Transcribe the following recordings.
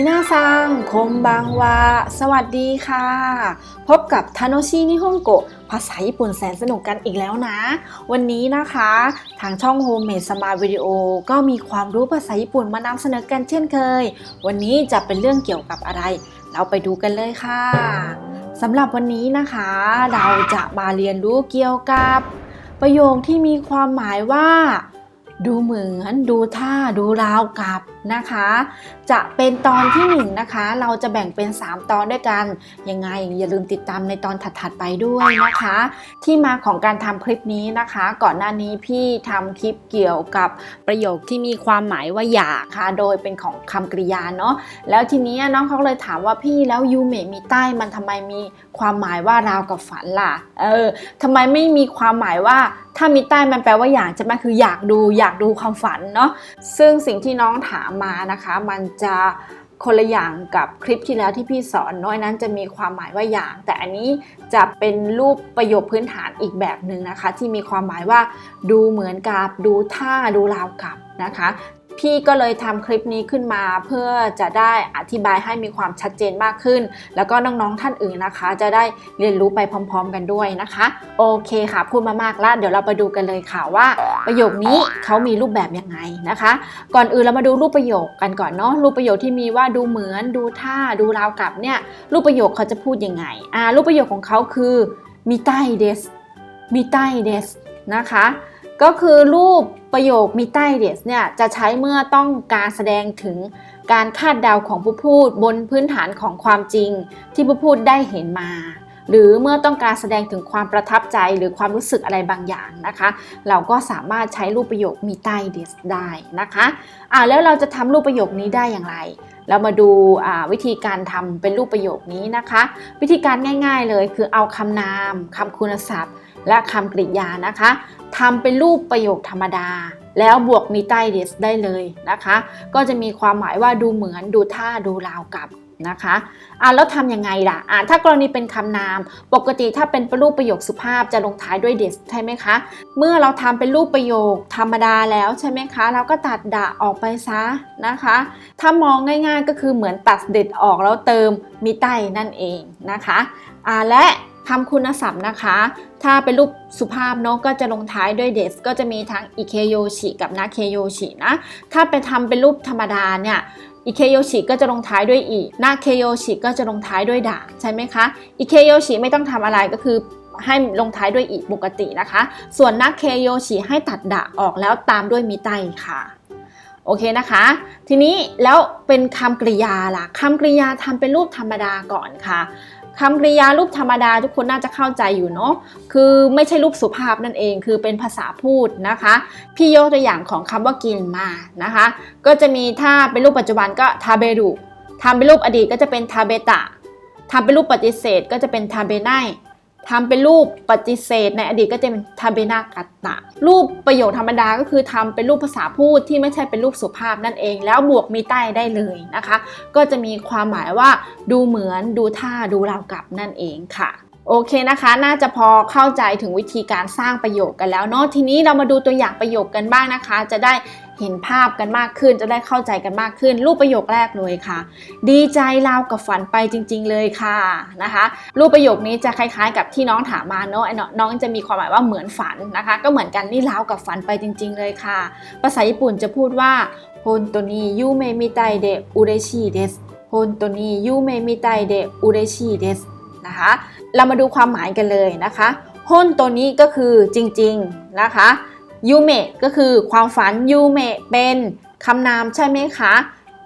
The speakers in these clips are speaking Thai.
มินาซังคมบังวา สวัสดีค่ะ พบกับทาโนชินิฮงโกะภาษาญี่ปุ่นแสนสนุกกันอีกแล้วนะ วันนี้นะคะ ทางช่อง Homemade Smart Video ก็มีความรู้ภาษาญี่ปุ่นมานำเสนอกันเช่นเคย วันนี้จะเป็นเรื่องเกี่ยวกับอะไร เราไปดูกันเลยค่ะสำหรับวันนี้นะคะ เราจะมาเรียนรู้เกี่ยวกับ ประโยคที่มีความหมายว่า ดูเหมือนดูท่าดูราวกับ นะคะ จะเป็นตอนที่1นงนะคะ เราจะแบ่งเป็น 3 ตอนด้วยกัน ยังไงอย่าลืมติดตามในตอนถัดๆไปด้วยนะคะ ที่มาของการทำคลิปนี้นะคะ ก่อนหน้านี้พี่ทำคลิปเกี่ยวกับประโยคที่มีความหมายว่าอยากค่ะ โดยเป็นของคำกริยาเนาะ แล้วทีนี้น้องเขาเลยถามว่าพี่แล้วยูเมะมีใต้มันทำไมมีความหมายว่าราวกับฝันล่ะ เออทำไมไม่มีความหมายว่าถ้ามีใต้มันแปลว่าอยากใช่ไหมคืออยากดูอยากดูความฝันเนาะ ซึ่งสิ่งที่น้องถามมานะคะ มันจะคนละอย่างกับคลิปที่แล้วที่พี่สอนน้อยนั้นจะมีความหมายว่าอย่าง แต่อันนี้จะเป็นรูปประโยคพื้นฐานอีกแบบหนึ่งนะคะ ที่มีความหมายว่า ดูเหมือนกับดูท่าดูราวกับนะคะ พี่ก็เลยทำคลิปนี้ขึ้นมาเพื่อจะได้อธิบายให้มีความชัดเจนมากขึ้น แล้วก็น้องๆท่านอื่นนะคะ จะได้เรียนรู้ไปพร้อม ๆ กันด้วยนะคะ โอเคค่ะ พูดมามากแล้วเดี๋ยวเราไปดูกันเลยค่ะว่า ประโยคนี้เขามีรูปแบบยังไงนะคะ ก่อนอื่นเรามาดูรูปประโยคกันก่อนเนาะรูปประโยคที่มีว่าดูเหมือนดูท่าดูราวกับเนี่ยรูปประโยคเขาจะพูดยังไงอ่ารูปประโยคของเขาคือมีใต้เดสมีใต้เดสนะคะ ก็คือรูป ประโยคมีใต้เดสเนี่ยจะใช้เมื่อต้องการแสดงถึงการคาดเดาของผู้พูดบนพื้นฐานของความจริงที่ผู้พูดได้เห็นมา หรือเมื่อต้องการแสดงถึงความประทับใจหรือความรู้สึกอะไรบางอย่างนะคะ เราก็สามารถใช้รูปประโยคมีใต้เดสได้นะคะอ่าแล้วเราจะทำรูปประโยคนี้ได้อย่างไร เรามาดูวิธีการทำเป็นรูปประโยคนี้นะคะ วิธีการง่าย ๆเลยคือเอาคำนามคำคุณศัพท์ และคำกริยานะคะทำเป็นรูปประโยคธรรมดา แล้วบวกมีใต้เดสได้เลยนะคะ ก็จะมีความหมายว่าดูเหมือนดูท่าดูราวกับนะคะอ่าแล้วทำยังไงล่ะอ่าถ้ากรณีเป็นคำนาม ปกติถ้าเป็นรูปประโยคสุภาพจะลงท้ายด้วยเดสใช่ไหมคะ เมื่อเราทำเป็นรูปประโยคธรรมดาแล้วใช่ไหมคะ เราก็ตัดดะออกไปซะนะคะ ถ้ามองง่ายๆก็คือเหมือนตัดเด็ดออกแล้วเติมมีใต้นั่นเองนะคะอ่าและ คำคุณศัพท์นะคะ ถ้าเป็นรูปสุภาพเนาะก็จะลงท้ายด้วยเดสก็จะมีทั้งอิเคโยชิกับนาเคโยชินะ ถ้าไปทำเป็นรูปธรรมดาเนี่ยอิเคโยชิก็จะลงท้ายด้วยอีนาเคโยชิก็จะลงท้ายด้วยดาใช่ไหมคะอิเคโยชิไม่ต้องทำอะไรก็คือให้ลงท้ายด้วยอีปกตินะคะ ส่วนนาเคโยชิให้ตัดดะออกแล้วตามด้วยมิไตค่ะโอเคนะคะ ทีนี้แล้วเป็นคำกริยาล่ะคำกริยาทำเป็นรูปธรรมดาก่อนค่ะ คำกริยารูปธรรมดาทุกคนน่าจะเข้าใจอยู่เนาะคือไม่ใช่รูปสุภาพนั่นเอง คือเป็นภาษาพูดนะคะ พี่ยกตัวอย่างของคำว่ากินมานะคะ ก็จะมีถ้าเป็นรูปปัจจุบันก็ทาเบรุทำเป็นรูปอดีตก็จะเป็นทาเบตะทำเป็นรูปปฏิเสธก็จะเป็นทาเบไน ทำเป็นรูปปฏิเสธ ในอดีตก็จะเป็นทาเบนากัตตะ รูปประโยคธรรมดาก็คือทำเป็นรูปภาษาพูดที่ไม่ใช่เป็นรูปสุภาพนั่นเอง แล้วบวกมีใต้ได้เลยนะคะ ก็จะมีความหมายว่าดูเหมือนดูท่าดูราวกับนั่นเองค่ะโอเคนะคะ น่าจะพอเข้าใจถึงวิธีการสร้างประโยคกันแล้วเนาะ ทีนี้เรามาดูตัวอย่างประโยคกันบ้างนะคะ จะได้ เห็นภาพกันมากขึ้น จะได้เข้าใจกันมากขึ้น รูปประโยคแรกเลยค่ะ ดีใจราวกับฝันไปจริง ๆ เลยค่ะนะคะ รูปประโยคนี้จะคล้ายๆ กับที่น้องถามมาเนาะน้องจะมีความหมายว่าเหมือนฝันนะคะ ก็เหมือนกันนี่ราวกับฝันไปจริง ๆ เลยค่ะ ภาษาญี่ปุ่นจะพูดว่าโฮนโตนิยูเมมิไตเดอุเรชิเดสโฮนโตนิยูเมมิไตเดอุเรชิเดสนะคะ เรามาดูความหมายกันเลยนะคะฮนตัวนี้ก็คือจริงๆนะคะ ยูเมะก็คือความฝันยูเมะเป็นคำนามใช่ไหมคะ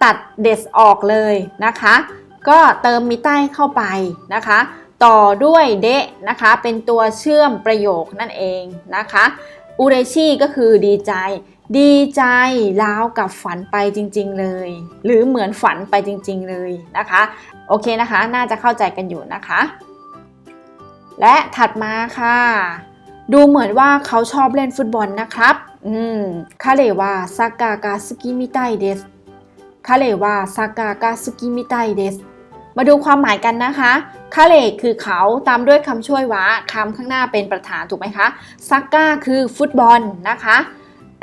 ตัดเดสออกเลยนะคะ ก็เติมมิใต้เข้าไปนะคะ ต่อด้วยเดะนะคะ เป็นตัวเชื่อมประโยคนั่นเองนะคะอุเรชิก็คือดีใจ ดีใจราวกับฝันไปจริงๆเลย หรือเหมือนฝันไปจริงๆเลยนะคะ โอเคนะคะ น่าจะเข้าใจกันอยู่นะคะ และถัดมาค่ะ ดูเหมือนว่าเขาชอบเล่นฟุตบอลนะครับ อืมคาเลว่าซากากาสกิมิไตเดสคาเลว่าซากากาสกิมิไตเดสมาดูความหมายกันนะคะคาเลคือเขาตามด้วยคำช่วยวะคำข้างหน้าเป็นประธานถูกไหมคะซักก้าคือฟุตบอลนะคะ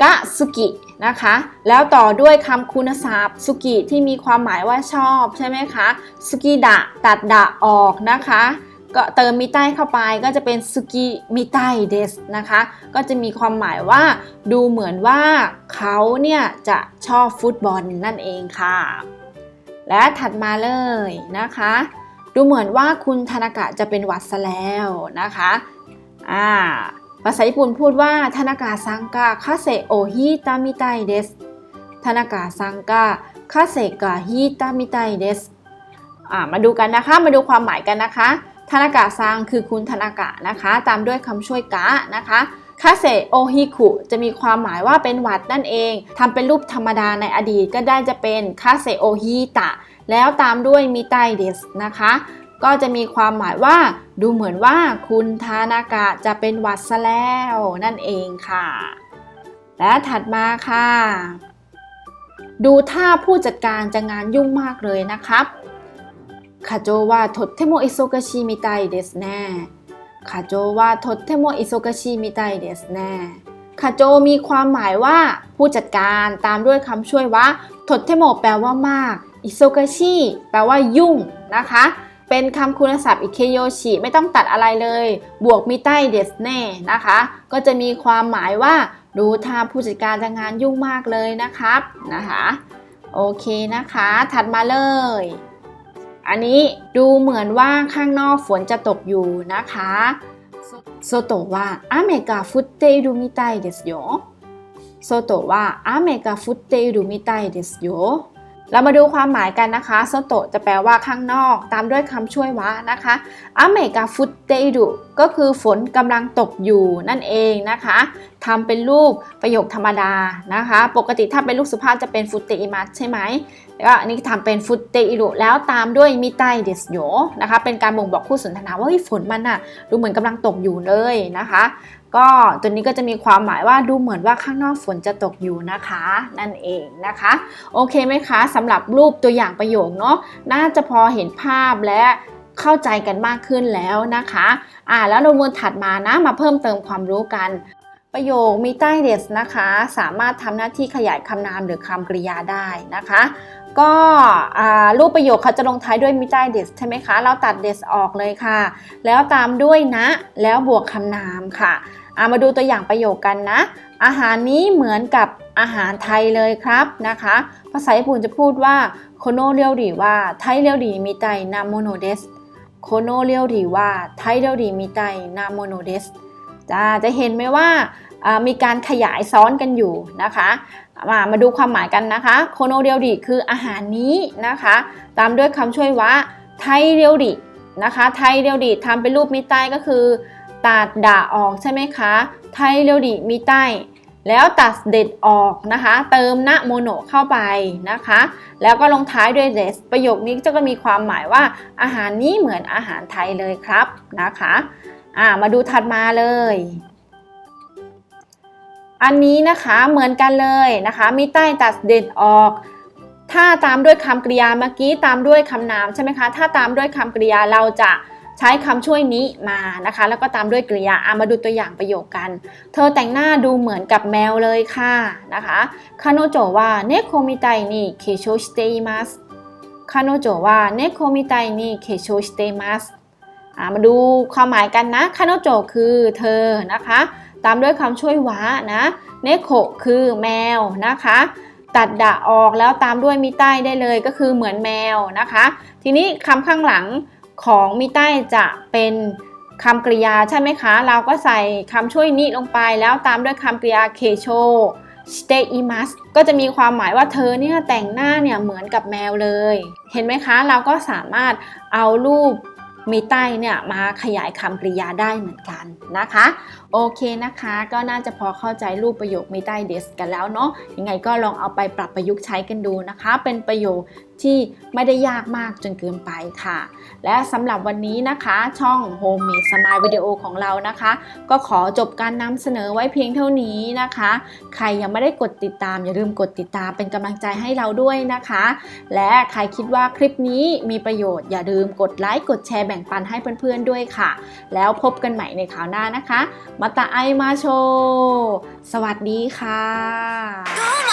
กะสุกินะคะ แล้วต่อด้วยคำคุณศัพท์สุกิที่มีความหมายว่าชอบใช่ไหมคะ สุกิดะ ตัดดะออกนะคะ ก็เติมมิไตเข้าไปก็จะเป็นสุกิมิไตเดสนะคะ ก็จะมีความหมายว่าดูเหมือนว่าเขาเนี่ยจะชอบฟุตบอลนั่นเองค่ะ และถัดมาเลยนะคะ ดูเหมือนว่าคุณธนากะจะเป็นหวัดซะแล้วนะคะอ่าภาษาญี่ปุ่นพูดว่าธนากะซังกะคาเซโอฮิตามิไตเดสธนากะซังกะคาเซกะฮิตามิไตเดสมาดูกันนะคะ มาดูความหมายกันนะคะ ธนากะซังคือคุณธนากะนะคะ ตามด้วยคำช่วยกะนะคะคาเซโอฮิคุจะมีความหมายว่าเป็นหวัดนั่นเองทำเป็นรูปธรรมดาในอดีตก็ได้จะเป็นคาเซโอฮิตะ แล้วตามด้วยมิไตเดสนะคะ ก็จะมีความหมายว่าดูเหมือนว่าคุณทานากะจะเป็นหวัดซะแล้วนั่นเองค่ะ และถัดมาค่ะ ดูท่าผู้จัดการจะงานยุ่งมากเลยนะครับ คาโจวะとっても忙しいみたいですねคาโจวะとっても忙しいみたいですねคาโจมีความหมายว่า ผู้จัดการตามด้วยคำช่วยว่าทดเทโมแปลว่ามาก อิโซกาชิแปลว่ายุ่งนะคะ เป็นคำคุณศัพท์อิเคโยชิไม่ต้องตัดอะไรเลย บวกมิไตเดสเน่นะคะ ก็จะมีความหมายว่า ดูท่าผู้จัดการจะงานยุ่งมากเลยนะครับนะคะ โอเคนะคะ ถัดมาเลย อันนี้ดูเหมือนว่าข้างนอกฝนจะตกอยู่นะคะโซโตะว่าอเมกาฟุตเตรุมิไตเดสโยโซโตะว่าอเมกาฟุตเตรุมิไตเดสโย เรามาดูความหมายกันนะคะโซโตจะแปลว่าข้างนอก ตามด้วยคำช่วยวะนะคะอเมกาฟุตเตรุก็คือฝนกำลังตกอยู่นั่นเองนะคะทำเป็นรูปประโยคธรรมดานะคะ ปกติถ้าเป็นลูกสุภาพจะเป็นฟุตเตอิมัสใช่ไหมแล้วก็อันนี้ทำเป็นฟุตเตอิรุแล้วตามด้วยมิไตเดสโยนะคะ เป็นการบ่งบอกคู่สนทนาว่าเฮ้ฝนมันอะดูเหมือนกำลังตกอยู่เลยนะคะ ก็ตัวนี้ก็จะมีความหมายว่าดูเหมือนว่าข้างนอกฝนจะตกอยู่นะคะ นั่นเองนะคะ โอเคไหมคะสำหรับรูปตัวอย่างประโยคเนาะน่าจะพอเห็นภาพและเข้าใจกันมากขึ้นแล้วนะคะอ่าแล้วในวันถัดมานะมาเพิ่มเติมความรู้กันประโยคมีใต้เดสนะคะ สามารถทำหน้าที่ขยายคำนามหรือคำกริยาได้นะคะ ก็รูปประโยคเขาจะลงท้ายด้วยมิไตเดสใช่ไหมคะ เราตัดเดสออกเลยค่ะ แล้วตามด้วยนะ แล้วบวกคำนามค่ะามาดูตัวอย่างประโยคกันนะ อาหารนี้เหมือนกับอาหารไทยเลยครับนะคะ ภาษาญี่ปุ่นจะพูดว่าโคโนเรียวดีว่าไทยเรียวดีมิไตนาโมโนเดสโคโนเรียวดีว่าไทยเรียวดีมิไตนาโมโนเดสจะจะเห็นไหมว่า มีการขยายซ้อนกันอยู่นะคะ มามาดูความหมายกันนะคะโคโนเรียวดีคืออาหารนี้นะคะ ตามด้วยคำช่วยว่าไทยเรียวดีนะคะไทยเรียวดีทำเป็นรูปมิไตก็คือตัดด่าออกใช่ไหมคะไทยเรียวดีมิไตแล้วตัดเด็ดออกนะคะ เติมนะโมโนเข้าไปนะคะ แล้วก็ลงท้ายด้วยเดสประโยคนี้จะก็มีความหมายว่าอาหารนี้เหมือนอาหารไทยเลยครับนะคะ อ่ามาดูถัดมาเลย อันนี้นะคะเหมือนกันเลยนะคะ มีใต้ตัดเด็ดออก ถ้าตามด้วยคำกริยาเมื่อกี้ตามด้วยคำนามใช่ไหมคะ ถ้าตามด้วยคำกริยาเราจะใช้คำช่วยนี้มานะคะ แล้วก็ตามด้วยกริยาอามาดูตัวอย่างประโยคกัน เธอแต่งหน้าดูเหมือนกับแมวเลยค่ะนะคะคาโนโจว่าเนโคมิไตนี่เคโชชิเตมัสคาโนโจว่าเนโคมิไตนี่เคโชชิเตมัสมาดูความหมายกันนะคาโนโจคือเธอนะคะ ตามด้วยคำช่วยวะนะเนโคคือแมวนะคะ ตัดดะออกแล้วตามด้วยมีใต้ได้เลยก็คือเหมือนแมวนะคะ ทีนี้คำข้างหลังของมีใต้จะเป็นคำกริยาใช่ไหมคะ เราก็ใส่คำช่วยนี้ลงไปแล้วตามด้วยคำกริยาเคโชสเตอิมัสก็จะมีความหมายว่าเธอเนี่ยแต่งหน้าเนี่ยเหมือนกับแมวเลย เห็นไหมคะ เราก็สามารถเอารูปมีใต้เนี่ยมาขยายคำกริยาได้เหมือนกันนะคะ โอเคนะคะ ก็น่าจะพอเข้าใจรูปประโยคไม่ได้เดสกันแล้วเนาะยังไงก็ลองเอาไปปรับประยุกต์ใช้กันดูนะคะ เป็นประโยคที่ไม่ได้ยากมากจนเกินไปค่ะ และสำหรับวันนี้นะคะ ช่อง Home m สมายวิดีโอของเรานะคะ ก็ขอจบการนำเสนอไว้เพียงเท่านี้นะคะ ใครยังไม่ได้กดติดตาม อย่าลืมกดติดตามเป็นกำลังใจให้เราด้วยนะคะ และใครคิดว่าคลิปนี้มีประโยชน์ อย่าลืมกดไลค์กดแชร์แบ่งปันให้เพื่อนๆด้วยค่ะ แล้วพบกันใหม่ในคราวหน้านะคะมาตาไอมาโช สวัสดีค่ะ